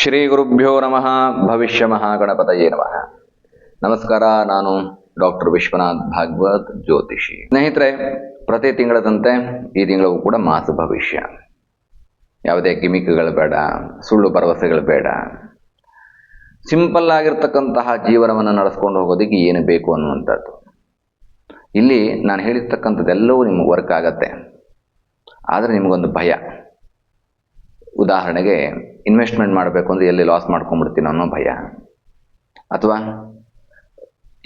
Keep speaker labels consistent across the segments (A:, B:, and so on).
A: ಶ್ರೀ ಗುರುಭ್ಯೋ ನಮಃ. ಭವಿಷ್ಯ ಮಹಾಗಣಪತಯೇ ನಮಃ. ನಮಸ್ಕಾರ, ನಾನು ಡಾಕ್ಟರ್ ವಿಶ್ವನಾಥ್ ಭಾಗವತ್ ಜ್ಯೋತಿಷಿ. ಸ್ನೇಹಿತರೆ, ಪ್ರತಿ ತಿಂಗಳದಂತೆ ಈ ತಿಂಗಳು ಕೂಡ ಮಾಸು ಭವಿಷ್ಯ. ಯಾವುದೇ ಗಿಮಿಕ್ಗಳು ಬೇಡ, ಸುಳ್ಳು ಭರವಸೆಗಳು ಬೇಡ. ಸಿಂಪಲ್ ಆಗಿರ್ತಕ್ಕಂತಹ ಜೀವನವನ್ನು ನಡೆಸ್ಕೊಂಡು ಹೋಗೋದಕ್ಕೆ ಏನು ಬೇಕು ಅನ್ನುವಂಥದ್ದು. ಇಲ್ಲಿ ನಾನು ಹೇಳಿರ್ತಕ್ಕಂಥದ್ದೆಲ್ಲವೂ ನಿಮಗೆ ವರ್ಕ್ ಆಗತ್ತೆ. ಆದರೆ ನಿಮಗೊಂದು ಭಯ. ಉದಾಹರಣೆಗೆ ಇನ್ವೆಸ್ಟ್ಮೆಂಟ್ ಮಾಡಬೇಕು ಅಂದರೆ ಎಲ್ಲಿ ಲಾಸ್ ಮಾಡ್ಕೊಂಡ್ಬಿಡ್ತೀನಿ ಅನ್ನೋ ಭಯ. ಅಥವಾ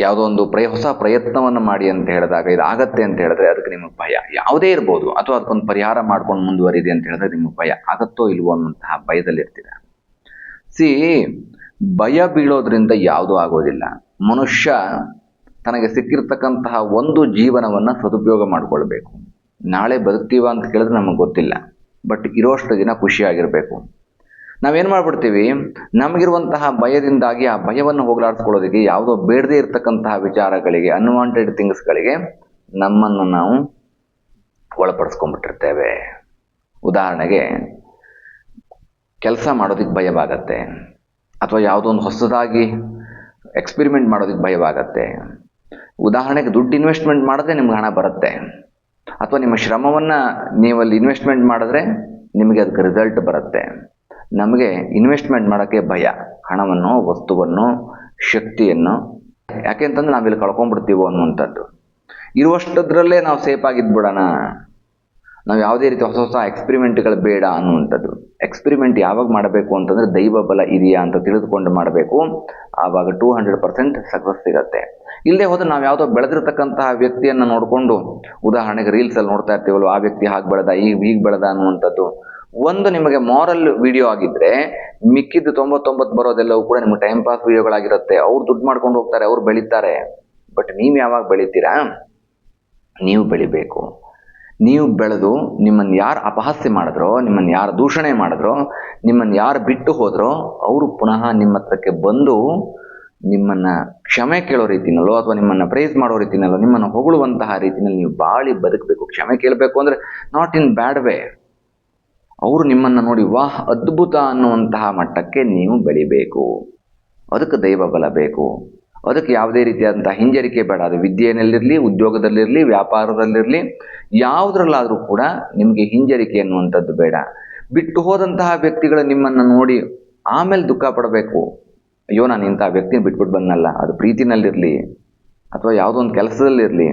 A: ಯಾವುದೋ ಒಂದು ಪ್ರಯ, ಹೊಸ ಪ್ರಯತ್ನವನ್ನು ಮಾಡಿ ಅಂತ ಹೇಳಿದಾಗ ಇದು ಆಗತ್ತೆ ಅಂತ ಹೇಳಿದ್ರೆ ಅದಕ್ಕೆ ನಿಮಗೆ ಭಯ. ಯಾವುದೇ ಇರ್ಬೋದು. ಅಥವಾ ಅದಕ್ಕೊಂದು ಪರಿಹಾರ ಮಾಡ್ಕೊಂಡು ಮುಂದುವರಿದೆ ಅಂತ ಹೇಳಿದ್ರೆ ನಿಮಗೆ ಭಯ. ಆಗತ್ತೋ ಇಲ್ವೋ ಅನ್ನುವಂತಹ ಭಯದಲ್ಲಿರ್ತೀರ? ಸಿ ಭಯ ಬೀಳೋದ್ರಿಂದ ಯಾವುದೂ ಆಗೋದಿಲ್ಲ. ಮನುಷ್ಯ ತನಗೆ ಸಿಕ್ಕಿರ್ತಕ್ಕಂತಹ ಒಂದು ಜೀವನವನ್ನು ಸದುಪಯೋಗ ಮಾಡಿಕೊಳ್ಬೇಕು. ನಾಳೆ ಬದುಕ್ತೀವ ಅಂತ ಕೇಳಿದ್ರೆ ನಮಗೆ ಗೊತ್ತಿಲ್ಲ. ಬಟ್ ಇರೋಷ್ಟು ದಿನ ಖುಷಿಯಾಗಿರಬೇಕು. ನಾವೇನು ಮಾಡ್ಬಿಡ್ತೀವಿ? ನಮಗಿರುವಂತಹ ಭಯದಿಂದಾಗಿ ಆ ಭಯವನ್ನು ಹೋಗಲಾಡಿಸ್ಕೊಳ್ಳೋದಕ್ಕೆ ಯಾವುದೋ ಬೇಡದೇ ಇರತಕ್ಕಂತಹ ವಿಚಾರಗಳಿಗೆ ಅನ್ವಾಂಟೆಡ್ ಥಿಂಗ್ಸ್ಗಳಿಗೆ ನಮ್ಮನ್ನು ನಾವು ಒಳಪಡಿಸ್ಕೊಂಡ್ಬಿಟ್ಟಿರ್ತೇವೆ. ಉದಾಹರಣೆಗೆ, ಕೆಲಸ ಮಾಡೋದಕ್ಕೆ ಭಯವಾಗತ್ತೆ. ಅಥವಾ ಯಾವುದೋ ಒಂದು ಹೊಸದಾಗಿ ಎಕ್ಸ್ಪೆರಿಮೆಂಟ್ ಮಾಡೋದಕ್ಕೆ ಭಯವಾಗತ್ತೆ. ಉದಾಹರಣೆಗೆ ದುಡ್ಡು ಇನ್ವೆಸ್ಟ್ಮೆಂಟ್ ಮಾಡಿದ್ರೆ ನಿಮ್ಗೆ ಹಣ ಬರುತ್ತೆ. ಅಥವಾ ನಿಮ್ಮ ಶ್ರಮವನ್ನು ನೀವಲ್ಲಿ ಇನ್ವೆಸ್ಟ್ಮೆಂಟ್ ಮಾಡಿದ್ರೆ ನಿಮಗೆ ಅದಕ್ಕೆ ರಿಸಲ್ಟ್ ಬರುತ್ತೆ. ನಮಗೆ ಇನ್ವೆಸ್ಟ್ಮೆಂಟ್ ಮಾಡೋಕ್ಕೆ ಭಯ, ಹಣವನ್ನು, ವಸ್ತುವನ್ನು, ಶಕ್ತಿಯನ್ನು. ಯಾಕೆಂತಂದ್ರೆ ನಾವಿಲ್ಲಿ ಕಳ್ಕೊಂಡ್ಬಿಡ್ತೀವೋ ಅನ್ನುವಂಥದ್ದು. ಇರುವಷ್ಟದ್ರಲ್ಲೇ ನಾವು ಸೇಫ್ ಆಗಿದ್ಬಿಡೋಣ. ನಾವು ಯಾವುದೇ ರೀತಿ ಹೊಸ ಹೊಸ ಎಕ್ಸ್ಪೆರಿಮೆಂಟ್ಗಳು ಬೇಡ ಅನ್ನುವಂಥದ್ದು. ಎಕ್ಸ್ಪೆರಿಮೆಂಟ್ ಯಾವಾಗ ಮಾಡಬೇಕು ಅಂತಂದರೆ ದೈವ ಬಲ ಇದೆಯಾ ಅಂತ ತಿಳಿದುಕೊಂಡು ಮಾಡಬೇಕು. ಆವಾಗ ಟೂ ಹಂಡ್ರೆಡ್ ಪರ್ಸೆಂಟ್ ಸಕ್ಸಸ್ ಸಿಗತ್ತೆ. ಇಲ್ಲದೆ ಹೋದ್ರೆ ನಾವು ಯಾವುದೋ ಬೆಳೆದಿರ್ತಕ್ಕಂತಹ ವ್ಯಕ್ತಿಯನ್ನು ನೋಡಿಕೊಂಡು, ಉದಾಹರಣೆಗೆ ರೀಲ್ಸಲ್ಲಿ ನೋಡ್ತಾ ಇರ್ತೀವಲ್ವ, ಆ ವ್ಯಕ್ತಿ ಹಾಗೆ ಬೆಳೆದ ಈಗ ಹೀಗೆ ಬೆಳೆದ ಅನ್ನುವಂಥದ್ದು. ಒಂದು ನಿಮಗೆ ಮಾರಲ್ ವಿಡಿಯೋ ಆಗಿದ್ರೆ, ಮಿಕ್ಕಿದ್ದು ತೊಂಬತ್ತೊಂಬತ್ತು ಬರೋದೆಲ್ಲವೂ ಕೂಡ ನಿಮಗೆ ಟೈಮ್ ಪಾಸ್ ವಿಡಿಯೋಗಳಾಗಿರುತ್ತೆ ಅವ್ರು ದುಡ್ಡು ಮಾಡ್ಕೊಂಡು ಹೋಗ್ತಾರೆ, ಅವ್ರು ಬೆಳೀತಾರೆ. ಬಟ್ ನೀವು ಯಾವಾಗ ಬೆಳಿತೀರಾ? ನೀವು ಬೆಳಿಬೇಕು. ನೀವು ಬೆಳೆದು ನಿಮ್ಮನ್ನು ಯಾರು ಅಪಹಾಸ್ಯ ಮಾಡಿದ್ರೋ, ನಿಮ್ಮನ್ನು ಯಾರು ದೂಷಣೆ ಮಾಡಿದ್ರೋ, ನಿಮ್ಮನ್ನು ಯಾರು ಬಿಟ್ಟು ಹೋದ್ರೋ, ಅವರು ಪುನಃ ನಿಮ್ಮ ಹತ್ರಕ್ಕೆ ಬಂದು ನಿಮ್ಮನ್ನು ಕ್ಷಮೆ ಕೇಳೋ ರೀತಿನಲ್ಲೋ ಅಥವಾ ನಿಮ್ಮನ್ನು ಪ್ರೈಸ್ ಮಾಡೋ ರೀತಿನಲ್ಲೋ, ನಿಮ್ಮನ್ನು ಹೊಗಳುವಂತಹ ರೀತಿನಲ್ಲಿ ನೀವು ಬಾಳಿ ಬದುಕಬೇಕು. ಕ್ಷಮೆ ಕೇಳಬೇಕು ಅಂದರೆ ನಾಟ್ ಇನ್ ಬ್ಯಾಡ್ ವೇ ಅವರು ನಿಮ್ಮನ್ನು ನೋಡಿ, ವಾಹ್, ಅದ್ಭುತ ಅನ್ನುವಂತಹ ಮಟ್ಟಕ್ಕೆ ನೀವು ಬೆಳಿಬೇಕು. ಅದಕ್ಕೆ ದೈವ ಬಲ ಬೇಕು. ಅದಕ್ಕೆ ಯಾವುದೇ ರೀತಿಯಾದಂಥ ಹಿಂಜರಿಕೆ ಬೇಡ. ಅದು ವಿದ್ಯೆಯಲ್ಲಿರಲಿ, ಉದ್ಯೋಗದಲ್ಲಿರಲಿ, ವ್ಯಾಪಾರದಲ್ಲಿರಲಿ, ಯಾವುದರಲ್ಲಾದರೂ ಕೂಡ ನಿಮಗೆ ಹಿಂಜರಿಕೆ ಅನ್ನುವಂಥದ್ದು ಬೇಡ. ಬಿಟ್ಟು ಹೋದಂತಹ ವ್ಯಕ್ತಿಗಳು ನಿಮ್ಮನ್ನು ನೋಡಿ ಆಮೇಲೆ ದುಃಖ ಪಡಬೇಕು. ಅಯ್ಯೋ, ನಾನು ಇಂಥ ವ್ಯಕ್ತಿನ ಬಿಟ್ಬಿಟ್ಟು ಬಂದಲ್ಲ ಅದು ಪ್ರೀತಿನಲ್ಲಿರಲಿ ಅಥವಾ ಯಾವುದೋ ಒಂದು ಕೆಲಸದಲ್ಲಿರಲಿ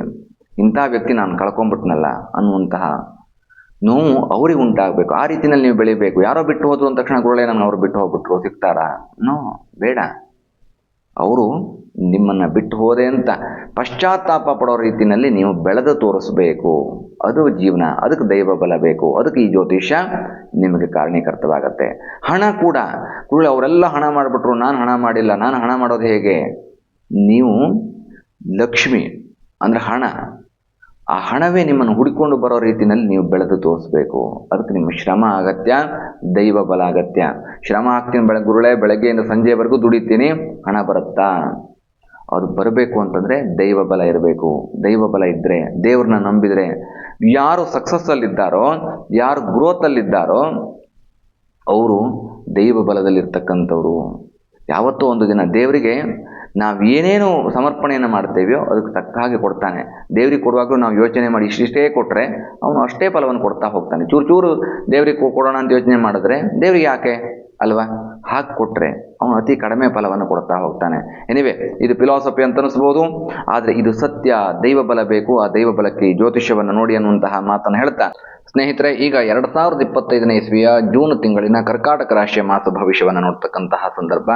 A: ಇಂಥ ವ್ಯಕ್ತಿ ನಾನು ಕಳ್ಕೊಂಬಿಟ್ನಲ್ಲ ಅನ್ನುವಂತಹ ನೋವು ಅವ್ರಿಗೆ ಉಂಟಾಗಬೇಕು. ಆ ರೀತಿಯಲ್ಲಿ ನೀವು ಬೆಳಿಬೇಕು. ಯಾರೋ ಬಿಟ್ಟು ಹೋದ್ರು ಅಂದ ತಕ್ಷಣ ನಾನು ಅವ್ರು ಬಿಟ್ಟು ಹೋಗ್ಬಿಟ್ರು. ಸಿಗ್ತಾರಾ? ನೋ, ಬೇಡ. ಅವರು ನಿಮ್ಮನ್ನು ಬಿಟ್ಟು ಹೋದೆ ಅಂತ ಪಶ್ಚಾತ್ತಾಪ ಪಡೋ ರೀತಿಯಲ್ಲಿ ನೀವು ಬೆಳೆದು ತೋರಿಸ್ಬೇಕು. ಅದು ಜೀವನ, ಅದಕ್ಕೆ ದೈವ ಬಲ ಬೇಕು. ಅದಕ್ಕೆ ಈ ಜ್ಯೋತಿಷ್ಯ ನಿಮಗೆ ಕಾರಣೀಕರ್ತವಾಗತ್ತೆ ಹಣ ಕೂಡ ಕೂಡ ಅವರೆಲ್ಲ ಹಣ ಮಾಡಿಬಿಟ್ರು, ನಾನು ಹಣ ಮಾಡಿಲ್ಲ, ನಾನು ಹಣ ಮಾಡೋದು ಹೇಗೆ? ನೀವು ಲಕ್ಷ್ಮಿ, ಅಂದರೆ ಹಣ. ಆ ಹಣವೇ ನಿಮ್ಮನ್ನು ಹುಡುಕೊಂಡು ಬರೋ ರೀತಿಯಲ್ಲಿ ನೀವು ಬೆಳೆದು ತೋರಿಸ್ಬೇಕು. ಅದಕ್ಕೆ ನಿಮ್ಮ ಶ್ರಮ ಅಗತ್ಯ, ದೈವ ಬಲ ಅಗತ್ಯ. ಶ್ರಮ ಆಗ್ತೀನಿ ಬೆಳಗ್ಗೆ ಗುರುಳೆ, ಬೆಳಗ್ಗೆಯಿಂದ ಸಂಜೆವರೆಗೂ ದುಡಿತೀನಿ, ಹಣ ಬರುತ್ತಾ? ಅದು ಬರಬೇಕು ಅಂತಂದರೆ ದೈವ ಬಲ ಇರಬೇಕು. ದೈವ ಬಲ ಇದ್ದರೆ ದೇವ್ರನ್ನ ನಂಬಿದರೆ ಯಾರು ಸಕ್ಸಸ್ಸಲ್ಲಿದ್ದಾರೋ ಯಾರು ಗ್ರೋತಲ್ಲಿದ್ದಾರೋ ಅವರು ದೈವ ಬಲದಲ್ಲಿರ್ತಕ್ಕಂಥವ್ರು. ಯಾವತ್ತೋ ಒಂದು ದಿನ ದೇವರಿಗೆ ನಾವು ಏನೇನು ಸಮರ್ಪಣೆಯನ್ನು ಮಾಡ್ತೇವೆಯೋ ಅದಕ್ಕೆ ತಕ್ಕ ಹಾಗೆ ಕೊಡ್ತಾನೆ. ದೇವ್ರಿಗೆ ಕೊಡುವಾಗಲೂ ನಾವು ಯೋಚನೆ ಮಾಡಿ ಇಷ್ಟಿಷ್ಟೇ ಕೊಟ್ಟರೆ ಅವನು ಅಷ್ಟೇ ಫಲವನ್ನು ಕೊಡ್ತಾ ಹೋಗ್ತಾನೆ. ಚೂರು ಚೂರು ದೇವರಿಗೆ ಕೊಡೋಣ ಅಂತ ಯೋಚನೆ ಮಾಡಿದ್ರೆ ದೇವ್ರಿಗೆ ಯಾಕೆ? ಅಲ್ವಾ? ಹಾಗೆ ಕೊಟ್ಟರೆ ಅವನು ಅತಿ ಕಡಿಮೆ ಫಲವನ್ನು ಕೊಡ್ತಾ ಹೋಗ್ತಾನೆ. ಎನಿವೆ ಇದು ಫಿಲಾಸಫಿ ಅಂತ ಅನಿಸ್ಬೋದು. ಆದರೆ ಇದು ಸತ್ಯ ದೈವ ಬಲ ಬೇಕು. ಆ ದೈವ ಬಲಕ್ಕೆ ಜ್ಯೋತಿಷ್ಯವನ್ನು ನೋಡಿ ಅನ್ನುವಂತಹ ಮಾತನ್ನು ಹೇಳ್ತಾ ಸ್ನೇಹಿತರೆ, ಈಗ ಎರಡು ಸಾವಿರದ ಇಪ್ಪತ್ತೈದನೇ ಇಸ್ವಿಯ ಜೂನ್ ತಿಂಗಳಿನ ಕರ್ಕಾಟಕ ರಾಶಿಯ ಮಾಸ ಭವಿಷ್ಯವನ್ನು ನೋಡ್ತಕ್ಕಂತಹ ಸಂದರ್ಭ.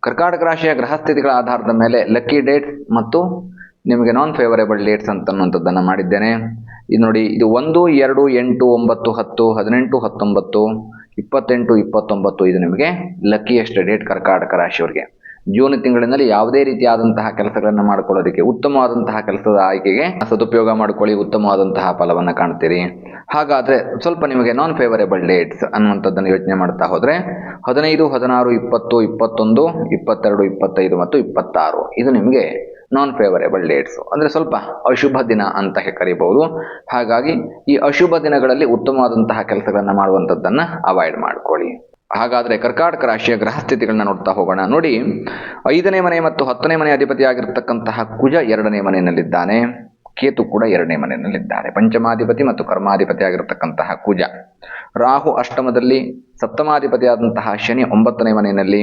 A: ಕರ್ಕಾಟಕ ರಾಶಿಯ ಗ್ರಹಸ್ಥಿತಿಗಳ ಆಧಾರದ ಮೇಲೆ ಲಕ್ಕಿ ಡೇಟ್ ಮತ್ತು ನಿಮಗೆ ನಾನ್ ಫೇವರೇಬಲ್ ಡೇಟ್ಸ್ ಅಂತನ್ನುವಂಥದ್ದನ್ನು ಮಾಡಿದ್ದೇನೆ. ಇದು ನೋಡಿ, ಇದು ಒಂದು, ಎರಡು, ಎಂಟು, ಒಂಬತ್ತು, ಹತ್ತು, ಹದಿನೆಂಟು, ಹತ್ತೊಂಬತ್ತು, ಇಪ್ಪತ್ತೆಂಟು, ಇಪ್ಪತ್ತೊಂಬತ್ತು, ಇದು ನಿಮಗೆ ಲಕ್ಕಿಯೆಸ್ಟ್ ಡೇಟ್ ಕರ್ಕಾಟಕ ರಾಶಿಯವರಿಗೆ. ಜೂನ್ ತಿಂಗಳಿನಲ್ಲಿ ಯಾವುದೇ ರೀತಿಯಾದಂತಹ ಕೆಲಸಗಳನ್ನು ಮಾಡಿಕೊಳ್ಳೋದಕ್ಕೆ, ಉತ್ತಮವಾದಂತಹ ಕೆಲಸದ ಆಯ್ಕೆಗೆ ಸದುಪಯೋಗ ಮಾಡಿಕೊಳ್ಳಿ, ಉತ್ತಮವಾದಂತಹ ಫಲವನ್ನು ಕಾಣ್ತೀರಿ. ಹಾಗಾದರೆ ಸ್ವಲ್ಪ ನಿಮಗೆ ನಾನ್ ಫೇವರೇಬಲ್ ಡೇಟ್ಸ್ ಅನ್ನುವಂಥದ್ದನ್ನು ಯೋಚನೆ ಮಾಡ್ತಾ ಹೋದರೆ, ಹದಿನೈದು, ಹದಿನಾರು, ಇಪ್ಪತ್ತು, ಇಪ್ಪತ್ತೊಂದು, ಇಪ್ಪತ್ತೆರಡು, ಇಪ್ಪತ್ತೈದು ಮತ್ತು ಇಪ್ಪತ್ತಾರು. ಇದು ನಿಮಗೆ ನಾನ್ ಫೇವರೇಬಲ್ ಡೇಟ್ಸು ಅಂದರೆ ಸ್ವಲ್ಪ ಅಶುಭ ದಿನ ಅಂತ ಕರಿಬಹುದು. ಹಾಗಾಗಿ ಈ ಅಶುಭ ದಿನಗಳಲ್ಲಿ ಉತ್ತಮವಾದಂತಹ ಕೆಲಸಗಳನ್ನು ಮಾಡುವಂಥದ್ದನ್ನು ಅವಾಯ್ಡ್ ಮಾಡ್ಕೊಳ್ಳಿ. ಹಾಗಾದರೆ ಕರ್ಕಾಟಕ ರಾಶಿಯ ಗ್ರಹ ಸ್ಥಿತಿಗಳನ್ನ ನೋಡ್ತಾ ಹೋಗೋಣ. ನೋಡಿ, ಐದನೇ ಮನೆ ಮತ್ತು ಹತ್ತನೇ ಮನೆ ಅಧಿಪತಿಯಾಗಿರ್ತಕ್ಕಂತಹ ಕುಜ ಎರಡನೇ ಮನೆಯಲ್ಲಿದ್ದಾನೆ. ಕೇತು ಕೂಡ ಎರಡನೇ ಮನೆಯಲ್ಲಿದ್ದಾರೆ. ಪಂಚಮಾಧಿಪತಿ ಮತ್ತು ಕರ್ಮಾಧಿಪತಿ ಆಗಿರತಕ್ಕಂತಹ ಕುಜ. ರಾಹು ಅಷ್ಟಮದಲ್ಲಿ, ಸಪ್ತಮಾಧಿಪತಿಯಾದಂತಹ ಶನಿ ಒಂಬತ್ತನೇ ಮನೆಯಲ್ಲಿ.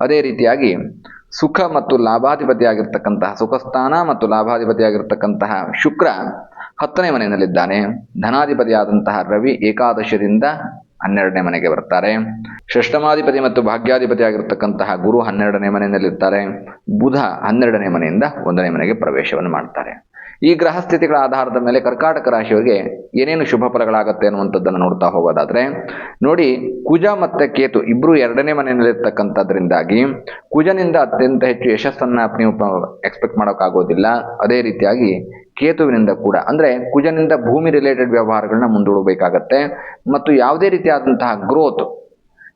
A: ಅದೇ ರೀತಿಯಾಗಿ ಸುಖ ಮತ್ತು ಲಾಭಾಧಿಪತಿ ಆಗಿರ್ತಕ್ಕಂತಹ ಸುಖಸ್ಥಾನ ಮತ್ತು ಲಾಭಾಧಿಪತಿ ಆಗಿರ್ತಕ್ಕಂತಹ ಶುಕ್ರ ಹತ್ತನೇ ಮನೆಯಲ್ಲಿದ್ದಾನೆ. ಧನಾಧಿಪತಿಯಾದಂತಹ ರವಿ ಏಕಾದಶದಿಂದ ಹನ್ನೆರಡನೇ ಮನೆಗೆ ಬರ್ತಾರೆ. ಷಷ್ಟಮಾಧಿಪತಿ ಮತ್ತು ಭಾಗ್ಯಾಧಿಪತಿ ಆಗಿರತಕ್ಕಂತಹ ಗುರು ಹನ್ನೆರಡನೇ ಮನೆಯಲ್ಲಿರ್ತಾರೆ. ಬುಧ ಹನ್ನೆರಡನೇ ಮನೆಯಿಂದ ಒಂದನೇ ಮನೆಗೆ ಪ್ರವೇಶವನ್ನು ಮಾಡ್ತಾರೆ. ಈ ಗ್ರಹ ಸ್ಥಿತಿಗಳ ಆಧಾರದ ಮೇಲೆ ಕರ್ಕಾಟಕ ರಾಶಿಯವರಿಗೆ ಏನೇನು ಶುಭ ಫಲಗಳಾಗತ್ತೆ ಅನ್ನುವಂಥದ್ದನ್ನು ನೋಡ್ತಾ ಹೋಗೋದಾದ್ರೆ, ನೋಡಿ ಕುಜ ಮತ್ತು ಕೇತು ಇಬ್ಬರು ಎರಡನೇ ಮನೆಯಲ್ಲಿರ್ತಕ್ಕಂಥದ್ರಿಂದಾಗಿ ಕುಜನಿಂದ ಅತ್ಯಂತ ಹೆಚ್ಚು ಯಶಸ್ಸನ್ನ ನೀವು ಎಕ್ಸ್ಪೆಕ್ಟ್ ಮಾಡೋಕ್ಕಾಗೋದಿಲ್ಲ. ಅದೇ ರೀತಿಯಾಗಿ ಕೇತುವಿನಿಂದ ಕೂಡ, ಅಂದರೆ ಕುಜನಿಂದ ಭೂಮಿ ರಿಲೇಟೆಡ್ ವ್ಯವಹಾರಗಳನ್ನ ಮುಂದೂಡಬೇಕಾಗತ್ತೆ. ಮತ್ತು ಯಾವುದೇ ರೀತಿಯಾದಂತಹ ಗ್ರೋತ್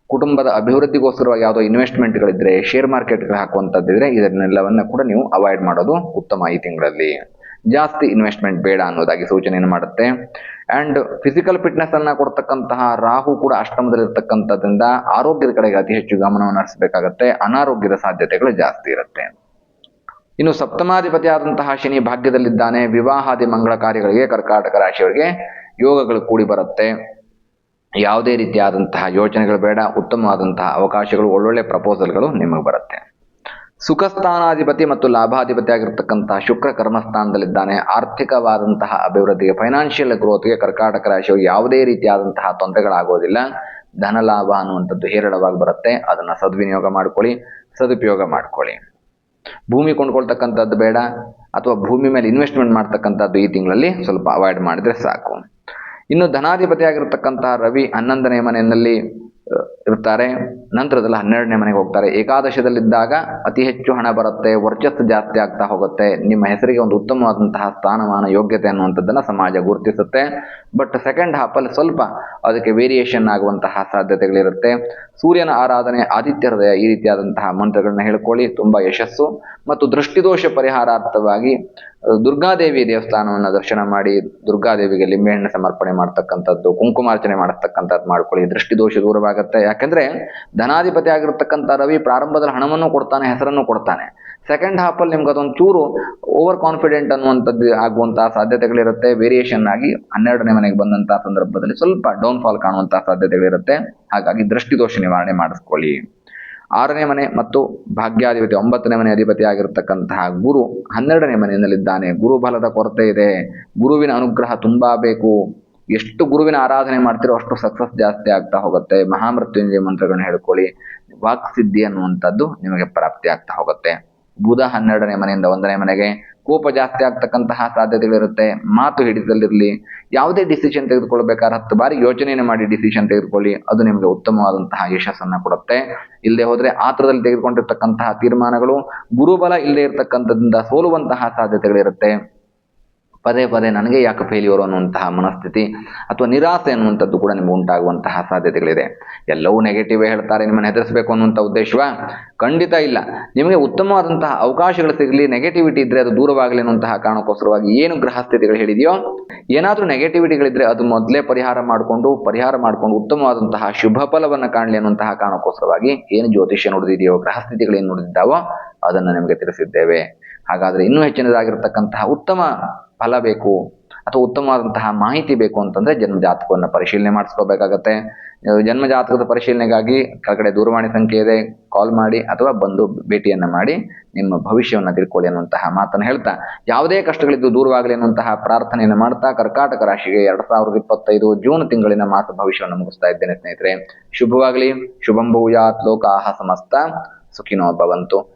A: ಕುಟುಂಬದ ಅಭಿವೃದ್ಧಿಗೋಸ್ಕರವಾಗಿ ಯಾವುದೋ ಇನ್ವೆಸ್ಟ್ಮೆಂಟ್ಗಳಿದ್ರೆ ಶೇರ್ ಮಾರ್ಕೆಟ್ಗಳು ಹಾಕುವಂಥದ್ದಿದ್ರೆ ಇದನ್ನೆಲ್ಲವನ್ನ ಕೂಡ ನೀವು ಅವಾಯ್ಡ್ ಮಾಡೋದು ಉತ್ತಮ ಈ ತಿಂಗಳಲ್ಲಿ. ಜಾಸ್ತಿ ಇನ್ವೆಸ್ಟ್ಮೆಂಟ್ ಬೇಡ ಅನ್ನೋದಾಗಿ ಸೂಚನೆಯನ್ನು ಮಾಡುತ್ತೆ. ಆ್ಯಂಡ್ ಫಿಸಿಕಲ್ ಫಿಟ್ನೆಸ್ ಅನ್ನ ಕೊಡ್ತಕ್ಕಂತಹ ರಾಹು ಕೂಡ ಅಷ್ಟಮದಲ್ಲಿರ್ತಕ್ಕಂಥದ್ರಿಂದ ಆರೋಗ್ಯದ ಕಡೆಗೆ ಅತಿ ಹೆಚ್ಚು ಗಮನವನ್ನು ಹರಿಸಬೇಕಾಗತ್ತೆ. ಅನಾರೋಗ್ಯದ ಸಾಧ್ಯತೆಗಳು ಜಾಸ್ತಿ ಇರುತ್ತೆ. ಇನ್ನು ಸಪ್ತಮಾಧಿಪತಿ ಆದಂತಹ ಶನಿ ಭಾಗ್ಯದಲ್ಲಿದ್ದಾನೆ. ವಿವಾಹಾದಿ ಮಂಗಳ ಕಾರ್ಯಗಳಿಗೆ ಕರ್ಕಾಟಕ ರಾಶಿಯವರಿಗೆ ಯೋಗಗಳು ಕೂಡಿ ಬರುತ್ತೆ. ಯಾವುದೇ ರೀತಿಯಾದಂತಹ ಯೋಚನೆಗಳು ಬೇಡ, ಉತ್ತಮವಾದಂತಹ ಅವಕಾಶಗಳು, ಒಳ್ಳೊಳ್ಳೆ ಪ್ರಪೋಸಲ್ಗಳು ನಿಮಗೆ ಬರುತ್ತೆ. ಸುಖಸ್ಥಾನಾಧಿಪತಿ ಮತ್ತು ಲಾಭಾಧಿಪತಿ ಆಗಿರ್ತಕ್ಕಂತಹ ಶುಕ್ರ ಕರ್ಮಸ್ಥಾನದಲ್ಲಿದ್ದಾನೆ. ಆರ್ಥಿಕವಾದಂತಹ ಅಭಿವೃದ್ಧಿಗೆ ಫೈನಾನ್ಷಿಯಲ್ ಗ್ರೋತ್ಗೆ ಕರ್ಕಾಟಕ ರಾಶಿಯು ಯಾವುದೇ ರೀತಿಯಾದಂತಹ ತೊಂದರೆಗಳಾಗೋದಿಲ್ಲ. ಧನ ಲಾಭ ಅನ್ನುವಂಥದ್ದು ಹೇರಳವಾಗಿ ಬರುತ್ತೆ. ಅದನ್ನು ಸದ್ವಿನಿಯೋಗ ಮಾಡ್ಕೊಳ್ಳಿ, ಸದುಪಯೋಗ ಮಾಡ್ಕೊಳ್ಳಿ. ಭೂಮಿ ಕೊಂಡ್ಕೊಳ್ತಕ್ಕಂಥದ್ದು ಬೇಡ, ಅಥವಾ ಭೂಮಿ ಮೇಲೆ ಇನ್ವೆಸ್ಟ್ಮೆಂಟ್ ಮಾಡ್ತಕ್ಕಂಥದ್ದು ಈ ತಿಂಗಳಲ್ಲಿ ಸ್ವಲ್ಪ ಅವಾಯ್ಡ್ ಮಾಡಿದ್ರೆ ಸಾಕು. ಇನ್ನು ಧನಾಧಿಪತಿಯಾಗಿರ್ತಕ್ಕಂತಹ ರವಿ ಹನ್ನೊಂದನೇ ಮನೆಯಲ್ಲಿ ಇರ್ತಾರೆ. ನಂತರದಲ್ಲಿ ಹನ್ನೆರಡನೇ ಮನೆಗೆ ಹೋಗ್ತಾರೆ. ಏಕಾದಶದಲ್ಲಿದ್ದಾಗ ಅತಿ ಹೆಚ್ಚು ಹಣ ಬರುತ್ತೆ, ವರ್ಚಸ್ಸು ಜಾಸ್ತಿ ಆಗ್ತಾ ಹೋಗುತ್ತೆ. ನಿಮ್ಮ ಹೆಸರಿಗೆ ಒಂದು ಉತ್ತಮವಾದಂತಹ ಸ್ಥಾನಮಾನ, ಯೋಗ್ಯತೆ ಅನ್ನುವಂಥದ್ದನ್ನು ಸಮಾಜ ಗುರುತಿಸುತ್ತೆ. ಬಟ್ ಸೆಕೆಂಡ್ ಹಾಫಲ್ಲಿ ಸ್ವಲ್ಪ ಅದಕ್ಕೆ ವೇರಿಯೇಷನ್ ಆಗುವಂತಹ ಸಾಧ್ಯತೆಗಳಿರುತ್ತೆ. ಸೂರ್ಯನ ಆರಾಧನೆ, ಆದಿತ್ಯ ಹೃದಯ ಈ ರೀತಿಯಾದಂತಹ ಮಂತ್ರಗಳನ್ನ ಹೇಳ್ಕೊಳ್ಳಿ. ತುಂಬ ಯಶಸ್ಸು. ಮತ್ತು ದೃಷ್ಟಿದೋಷ ಪರಿಹಾರಾರ್ಥವಾಗಿ ದುರ್ಗಾದೇವಿ ದೇವಸ್ಥಾನವನ್ನು ದರ್ಶನ ಮಾಡಿ ದುರ್ಗಾದೇವಿಗೆ ಲಿಂಬೆಹಣ್ಣು ಸಮರ್ಪಣೆ ಮಾಡ್ತಕ್ಕಂಥದ್ದು, ಕುಂಕುಮಾರ್ಚನೆ ಮಾಡತಕ್ಕಂಥದ್ದು ಮಾಡ್ಕೊಳ್ಳಿ. ದೃಷ್ಟಿ ದೋಷ ದೂರವಾಗುತ್ತೆ. ಯಾಕಂದ್ರೆ ಧನಾಧಿಪತಿ ಆಗಿರ್ತಕ್ಕಂಥ ರವಿ ಪ್ರಾರಂಭದಲ್ಲಿ ಹಣವನ್ನು ಕೊಡ್ತಾನೆ, ಹೆಸರನ್ನು ಕೊಡ್ತಾನೆ. ಸೆಕೆಂಡ್ ಹಾಫಲ್ಲಿ ನಿಮ್ಗೆ ಅದೊಂದು ಚೂರು ಓವರ್ ಕಾನ್ಫಿಡೆಂಟ್ ಅನ್ನುವಂಥದ್ದು ಆಗುವಂತಹ ಸಾಧ್ಯತೆಗಳಿರುತ್ತೆ. ವೇರಿಯೇಷನ್ ಆಗಿ ಹನ್ನೆರಡನೇ ಮನೆಗೆ ಬಂದಂತಹ ಸಂದರ್ಭದಲ್ಲಿ ಸ್ವಲ್ಪ ಡೌನ್ಫಾಲ್ ಕಾಣುವಂತಹ ಸಾಧ್ಯತೆಗಳಿರುತ್ತೆ. ಹಾಗಾಗಿ ದೃಷ್ಟಿದೋಷ ನಿವಾರಣೆ ಮಾಡಿಸ್ಕೊಳ್ಳಿ. ಆರನೇ ಮನೆ ಮತ್ತು ಭಾಗ್ಯಾಧಿಪತಿ, ಒಂಬತ್ತನೇ ಮನೆ ಅಧಿಪತಿ ಆಗಿರತಕ್ಕಂತಹ ಗುರು ಹನ್ನೆರಡನೇ ಮನೆಯಲ್ಲಿದ್ದಾನೆ. ಗುರುಬಲದ ಕೊರತೆ ಇದೆ. ಗುರುವಿನ ಅನುಗ್ರಹ ತುಂಬಾ ಬೇಕು. ಎಷ್ಟು ಗುರುವಿನ ಆರಾಧನೆ ಮಾಡ್ತಿರೋ ಅಷ್ಟು ಸಕ್ಸಸ್ ಜಾಸ್ತಿ ಆಗ್ತಾ ಹೋಗುತ್ತೆ. ಮಹಾಮೃತ್ಯುಂಜಯ ಮಂತ್ರಗಳನ್ನ ಹೇಳ್ಕೊಳ್ಳಿ. ವಾಕ್ಸಿದ್ಧಿ ಅನ್ನುವಂಥದ್ದು ನಿಮಗೆ ಪ್ರಾಪ್ತಿ ಆಗ್ತಾ ಹೋಗುತ್ತೆ. ಬುಧ ಹನ್ನೆರಡನೇ ಮನೆಯಿಂದ ಒಂದನೇ ಮನೆಗೆ ಕೋಪ ಜಾಸ್ತಿ ಆಗ್ತಕ್ಕಂತಹ ಸಾಧ್ಯತೆಗಳಿರುತ್ತೆ. ಮಾತು ಹಿಡಿತದಲ್ಲಿರಲಿ. ಯಾವುದೇ ಡಿಸಿಷನ್ ತೆಗೆದುಕೊಳ್ಬೇಕಾದ್ರೆ ಹತ್ತು ಬಾರಿ ಯೋಚನೆಯನ್ನು ಮಾಡಿ ಡಿಸಿಷನ್ ತೆಗೆದುಕೊಳ್ಳಿ. ಅದು ನಿಮಗೆ ಉತ್ತಮವಾದಂತಹ ಯಶಸ್ಸನ್ನ ಕೊಡುತ್ತೆ. ಇಲ್ಲದೆ ಹೋದ್ರೆ ಆತ್ರದಲ್ಲಿ ತೆಗೆದುಕೊಂಡಿರ್ತಕ್ಕಂತಹ ತೀರ್ಮಾನಗಳು ಗುರುಬಲ ಇಲ್ಲದೆ ಇರತಕ್ಕಂಥದ್ರಿಂದ ಸೋಲುವಂತಹ ಸಾಧ್ಯತೆಗಳಿರುತ್ತೆ. ಪದೇ ಪದೇ ನನಗೆ ಯಾಕೆ ಫೇಲ್ಯೂರ್ ಅನ್ನುವಂತಹ ಮನಸ್ಥಿತಿ ಅಥವಾ ನಿರಾಸೆ ಅನ್ನುವಂಥದ್ದು ಕೂಡ ನಿಮಗೆ ಉಂಟಾಗುವಂತಹ ಸಾಧ್ಯತೆಗಳಿದೆ. ಎಲ್ಲವೂ ನೆಗೆಟಿವ್ ಹೇಳ್ತಾರೆ ನಿಮ್ಮನ್ನು ಹೆದರಿಸಬೇಕು ಅನ್ನುವಂಥ ಉದ್ದೇಶವಾ? ಖಂಡಿತ ಇಲ್ಲ. ನಿಮಗೆ ಉತ್ತಮವಾದಂತಹ ಅವಕಾಶಗಳು ಸಿಗಲಿ ನೆಗೆಟಿವಿಟಿ ಇದ್ರೆ ಅದು ದೂರವಾಗಲಿ ಅನ್ನುವಂತಹ ಕಾರಣಕ್ಕೋಸ್ಕರವಾಗಿ ಏನು ಗ್ರಹ ಸ್ಥಿತಿಗಳು ಹೇಳಿದೆಯೋ, ಏನಾದರೂ ನೆಗೆಟಿವಿಟಿಗಳಿದ್ದರೆ ಅದು ಮೊದಲೇ ಪರಿಹಾರ ಮಾಡಿಕೊಂಡು ಪರಿಹಾರ ಮಾಡಿಕೊಂಡು ಉತ್ತಮವಾದಂತಹ ಶುಭ ಫಲವನ್ನು ಕಾಣಲಿ ಅನ್ನುವಂತಹ ಕಾರಣಕ್ಕೋಸ್ಕರವಾಗಿ ಏನು ಜ್ಯೋತಿಷ್ಯ ನುಡಿದಿದೆಯೋ, ಗ್ರಹ ಸ್ಥಿತಿಗಳು ಏನು ನುಡಿದಿದ್ದಾವೋ ಅದನ್ನು ನಿಮಗೆ ತಿಳಿಸಿದ್ದೇವೆ. ಹಾಗಾದರೆ ಇನ್ನೂ ಹೆಚ್ಚಿನದಾಗಿರ್ತಕ್ಕಂತಹ ಉತ್ತಮ ಫಲ ಬೇಕು ಅಥವಾ ಉತ್ತಮವಾದಂತಹ ಮಾಹಿತಿ ಬೇಕು ಅಂತಂದರೆ ಜನ್ಮ ಜಾತಕವನ್ನು ಪರಿಶೀಲನೆ ಮಾಡಿಸ್ಕೋಬೇಕಾಗತ್ತೆ. ಜನ್ಮಜಾತಕದ ಜನ್ಮ ಜಾತಕದ ಪರಿಶೀಲನೆಗಾಗಿ ಕೆಳಗಡೆ ದೂರವಾಣಿ ಸಂಖ್ಯೆ ಇದೆ. ಕಾಲ್ ಮಾಡಿ ಅಥವಾ ಬಂದು ಭೇಟಿಯನ್ನು ಮಾಡಿ ನಿಮ್ಮ ಭವಿಷ್ಯವನ್ನು ತಿಳ್ಕೊಳ್ಳಿ ಅನ್ನುವಂತಹ ಮಾತನ್ನು ಹೇಳ್ತಾ. ಯಾವುದೇ ಕಷ್ಟಗಳಿದ್ದು ದೂರವಾಗಲಿ ಅನ್ನುವಂತಹ ಪ್ರಾರ್ಥನೆಯನ್ನು ಮಾಡ್ತಾ ಕರ್ಕಾಟಕ ರಾಶಿಗೆ ಎರಡು ಸಾವಿರದ ಇಪ್ಪತ್ತೈದು ಜೂನ್ ತಿಂಗಳಿನ ಮಾಸ ಭವಿಷ್ಯವನ್ನು ಮುಗಿಸ್ತಾ ಇದ್ದೇನೆ ಸ್ನೇಹಿತರೆ. ಶುಭವಾಗಲಿ. ಶುಭಂ ಭೂಯಾತ್. ಲೋಕಾಹ ಸಮಸ್ತ. ಸುಖಿನೋ ಭವಂತು.